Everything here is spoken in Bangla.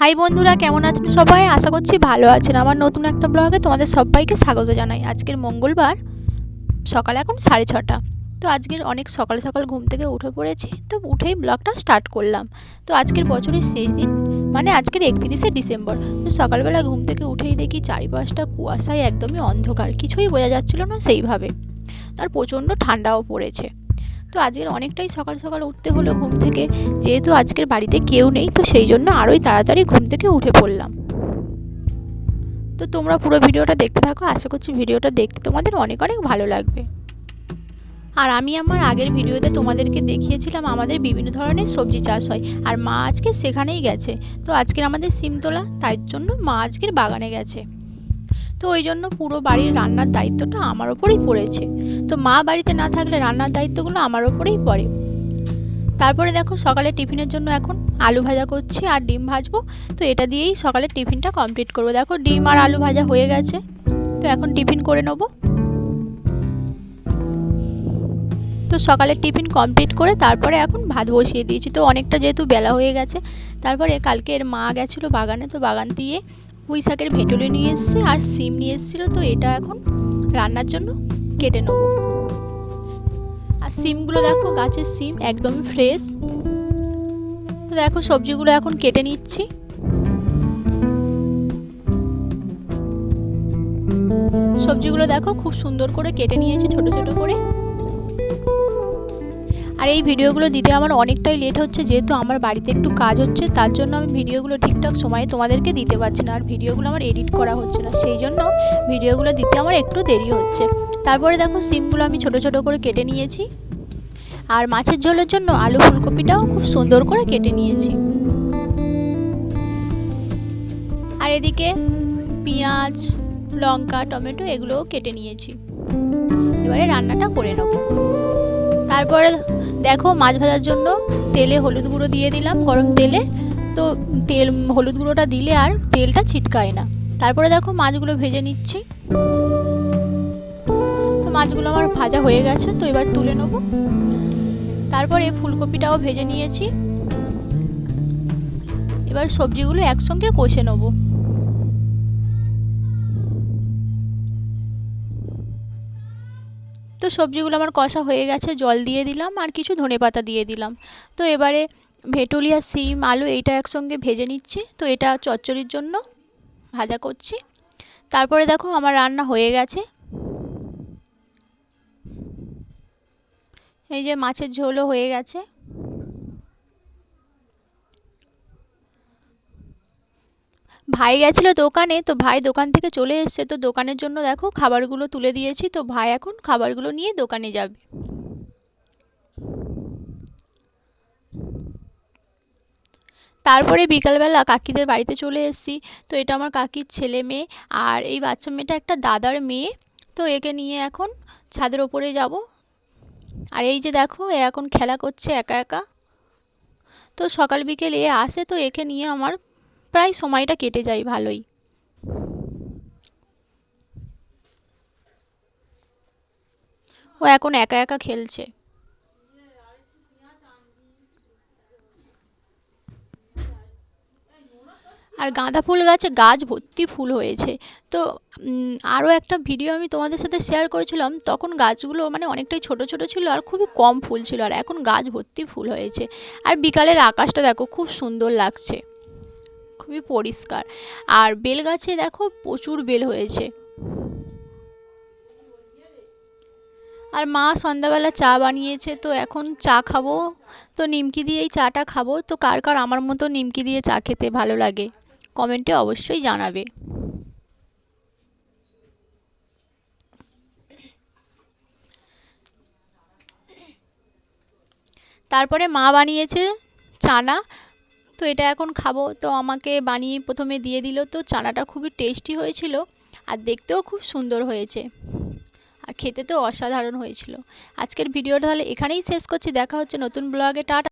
হাই বন্ধুরা, কেমন আছেন সবাই? আশা করছি ভালো আছেন। আমার নতুন একটা ব্লগে তোমাদের সবাইকে স্বাগত জানাই। আজকের মঙ্গলবার, সকাল এখন সাড়ে ছটা। তো আজকের অনেক সকাল সকাল ঘুম থেকে উঠে পড়েছি, তো উঠেই ব্লগটা স্টার্ট করলাম। তো আজকের বছরের শেষ দিন মানে আজকের একত্রিশে ডিসেম্বর। তো সকালবেলা ঘুম থেকে উঠেই দেখি চারিপাশটা কুয়াশায় একদমই অন্ধকার। কিছুই বোঝা যাচ্ছিল না সেইভাবে। তার প্রচণ্ড ঠান্ডাও পড়েছে। তো আজকের অনেকটাই সকাল সকাল উঠতে হলো ঘুম থেকে, যেহেতু আজকের বাড়িতে কেউ নেই, তো সেই জন্য আরোই তাড়াতাড়ি ঘুম থেকে উঠে পড়লাম। তো তোমরা পুরো ভিডিওটা দেখতে থাকো, আশা করছি ভিডিওটা দেখতে তোমাদের অনেক অনেক ভালো লাগবে। আর আমি আমার আগের ভিডিওতে তোমাদেরকে দেখিয়েছিলাম আমাদের বিভিন্ন ধরনের সবজি চাষ হয়, আর মা আজকে সেখানেই গেছে। তো আজকের আমাদের সিম তোলা তাই জন্য মা আজকের বাগানে গেছে। তো ওই জন্য পুরো বাড়ির রান্নার দায়িত্বটা আমার ওপরেই পড়েছে। তো মা বাড়িতে না থাকলে রান্নার দায়িত্বগুলো আমার ওপরেই পড়ে। তারপরে দেখো সকালে টিফিনের জন্য এখন আলু ভাজা করছি আর ডিম ভাজবো। তো এটা দিয়েই সকালে টিফিনটা কমপ্লিট করব। দেখো ডিম আর আলু ভাজা হয়ে গেছে। তো এখন টিফিন করে নেব। তো সকালে টিফিন কমপ্লিট করে তারপরে এখন ভাত বসিয়ে দিয়েছি। তো অনেকটা যেহেতু বেলা হয়ে গেছে, তারপরে কালকে এর মা গেছিল বাগানে। তো বাগান দিয়ে পুঁই শাকের ভেটুলি নিয়ে এসছে আর সিম নিয়ে এসেছিল, তো এটা এখন রান্নার জন্য কেটে নেব। আর সিমগুলো দেখো, গাছের সিম একদম ফ্রেশ তো দেখো, সবজিগুলো এখন কেটে নিচ্ছি। সবজিগুলো দেখো, খুব সুন্দর করে কেটে নিয়েছি, ছোট ছোট করে। আর এই ভিডিওগুলো দিতে আমার অনেকটাই লেট হচ্ছে, যেহেতু আমার বাড়িতে একটু কাজ হচ্ছে, তার জন্য আমি ভিডিওগুলো ঠিকঠাক সময়ে তোমাদেরকে দিতে পারছি না, আর ভিডিওগুলো আমার এডিট করা হচ্ছে না, সেই জন্য ভিডিওগুলো দিতে আমার একটু দেরি হচ্ছে। তারপরে দেখো সিমগুলো আমি ছোট ছোট করে কেটে নিয়েছি, আর মাছের ঝোলের জন্য আলু ফুলকপিটাও খুব সুন্দর করে কেটে নিয়েছি। আর এদিকে পেঁয়াজ, লঙ্কা, টমেটো এগুলোও কেটে নিয়েছি। এবারে রান্নাটা করে নেব। তারপরে দেখো মাছ ভাজার জন্য তেলে হলুদ গুঁড়ো দিয়ে দিলাম, গরম তেলে। তো তেল, হলুদ গুঁড়োটা দিলে আর তেলটা ছিটকায় না। তারপরে দেখো মাছগুলো ভেজে নিচ্ছি। তো মাছগুলো আমার ভাজা হয়ে গেছে, তো এবার তুলে নেব। তারপরে ফুলকপিটাও ভেজে নিয়েছি। এবার সবজিগুলো একসঙ্গে কষে নেব। সবজিগুলো আমার কষা হয়ে গেছে, জল দিয়ে দিলাম আর কিছু ধনে পাতা দিয়ে দিলাম। তো এবারে ভেটুলি আর সিম, আলু এইটা একসঙ্গে ভেজে নিচ্ছি। তো এটা চচ্চড়ির জন্য ভাজা করছি। তারপরে দেখো আমার রান্না হয়ে গেছে। এই যে মাছের ঝোলও হয়ে গেছে। ভাই গেছিল দোকানে, তো ভাই দোকান থেকে চলে এসছে। তো দোকানের জন্য দেখো খাবারগুলো তুলে দিয়েছি। তো ভাই এখন খাবারগুলো নিয়ে দোকানে যাবে। তারপরে বিকালবেলা কাকিদের বাড়িতে চলে এসেছি। তো এটা আমার কাকির ছেলে মেয়ে আর এই বাচ্চা মেয়েটা একটা দাদার মেয়ে। তো একে নিয়ে এখন ছাদের ওপরে যাব। আর এই যে দেখো, এ এখন খেলা করছে একা একা। তো সকাল বিকেল এ আসে, তো একে নিয়ে আমার প্রায় সময়টা কেটে যায় ভালোই। ও এখন একা একা খেলছে। আর গাঁদা ফুল গাছে গাছ ভর্তি ফুল হয়েছে। তো আরও একটা ভিডিও আমি তোমাদের সাথে শেয়ার করেছিলাম, তখন গাছগুলো মানে অনেকটাই ছোট ছোট ছিল আর খুবই কম ফুল ছিল আর এখন গাছ ভর্তি ফুল হয়েছে। আর বিকালের আকাশটা দেখো, খুব সুন্দর লাগছে। খুবই পরিষ্কার। আর বেল গাছে দেখো প্রচুর বেল হয়েছে। আর মা সন্ধ্যাবেলা চা বানিয়েছে, তো এখন চা খাব। তো নিমকি দিয়েই চাটা খাব। তো কার কার আমার মতো নিমকি দিয়ে চা খেতে ভালো লাগে, কমেন্টে অবশ্যই জানাবে। তারপরে মা বানিয়েছে চানা। তো এটা এখন খাব। তো আমাকে বানিয়ে প্রথমে দিয়ে দিল। তো চানাটা খুবই টেস্টি হয়েছিল আর দেখতেও খুব সুন্দর হয়েছে। আর খেতে তো অসাধারণ হয়েছিল। আজকের ভিডিওটা তাহলে এখানেই শেষ করছি। দেখা হচ্ছে নতুন ব্লগে টাটা।